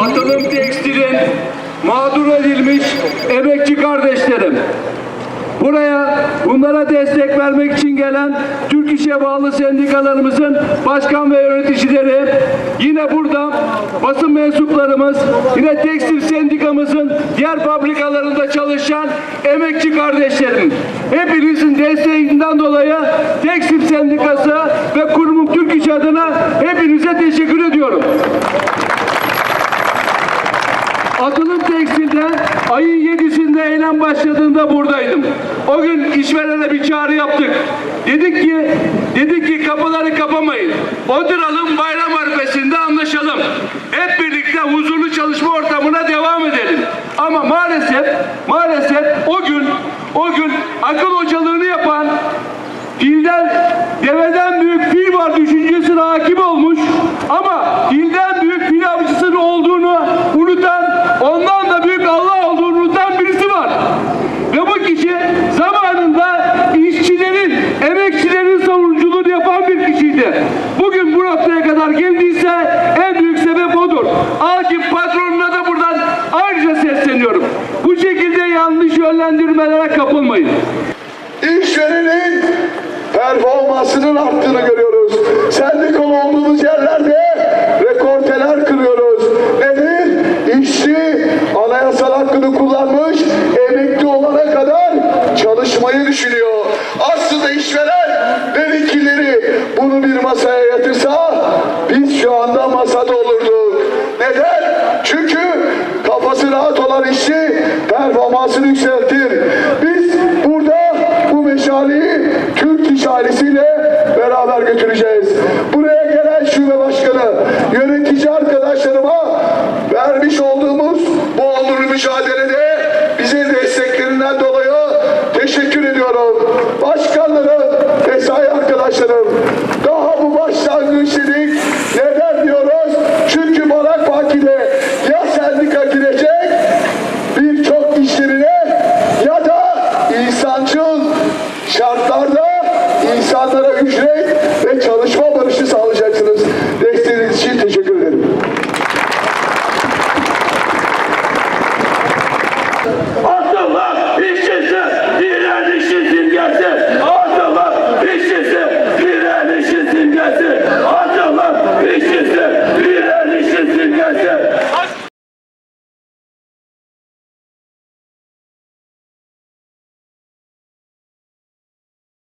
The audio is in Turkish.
Atılım Tekstil'in mağdur edilmiş emekçi kardeşlerim. Buraya bunlara destek vermek için gelen Türk İş'e bağlı sendikalarımızın başkan ve yöneticileri yine burada basın mensuplarımız yine tekstil sendikamızın diğer fabrikalarında çalışan emekçi kardeşlerim. Hepinizin desteğinden dolayı tekstil sendikası ve kurumum Türk İş adına hepinize teşekkür ediyorum. Atılım Tekstil'de ayın 7'sinde eylem başladığında buradaydım. O gün işverene bir çağrı yaptık. Dedik ki dedik ki kapıları kapamayın. Oturalım bayram arifesinde anlaşalım. Hep birlikte huzurlu çalışma ortamına devam edelim. Ama maalesef maalesef o gün o gün akıl hocalığını yapan Filden, deveden büyük fil var düşüncesine hakim olmuş ama filden büyük fil avcısının olduğunu unutan, ondan da büyük Allah olduğunu unutan birisi var. Ve bu kişi zamanında işçilerin, emekçilerin savunuculuğunu yapan kişiydi. Bugün bu noktaya kadar geldiyse en büyük sebep odur. Hakim patronuna da buradan ayrıca sesleniyorum. Bu şekilde yanlış yönlendirmelere kapılmayın. İşverenin performansının arttığını görüyoruz. Sendikal olduğumuz yerlerde rekorteler kırıyoruz. Nedir? İşçi anayasal hakkını yapmayı düşünüyor. Aslında işveren ve vekilleri bunu bir masaya yatırsa biz şu anda masada olurduk. Neden? Çünkü kafası rahat olan işçi performansını yükseltir. Biz burada bu meşaleyi Türk iş ailesiyle beraber götüreceğiz. Buraya gelen şube başkanı, yönetici arkadaşlarıma vermiş olduğumuz bu onurlu mücadelede bize desteklerinden dolayı çalışırım. Daha bu başlangıç dedik. Neden diyoruz? Çünkü Barak Baki'de ya sendika girecek birçok işlerine ya da insancıl şartlarda insanlara ücret ve çalışma barışı sağlayacaksınız. Desteğiniz için teşekkür ederim. AK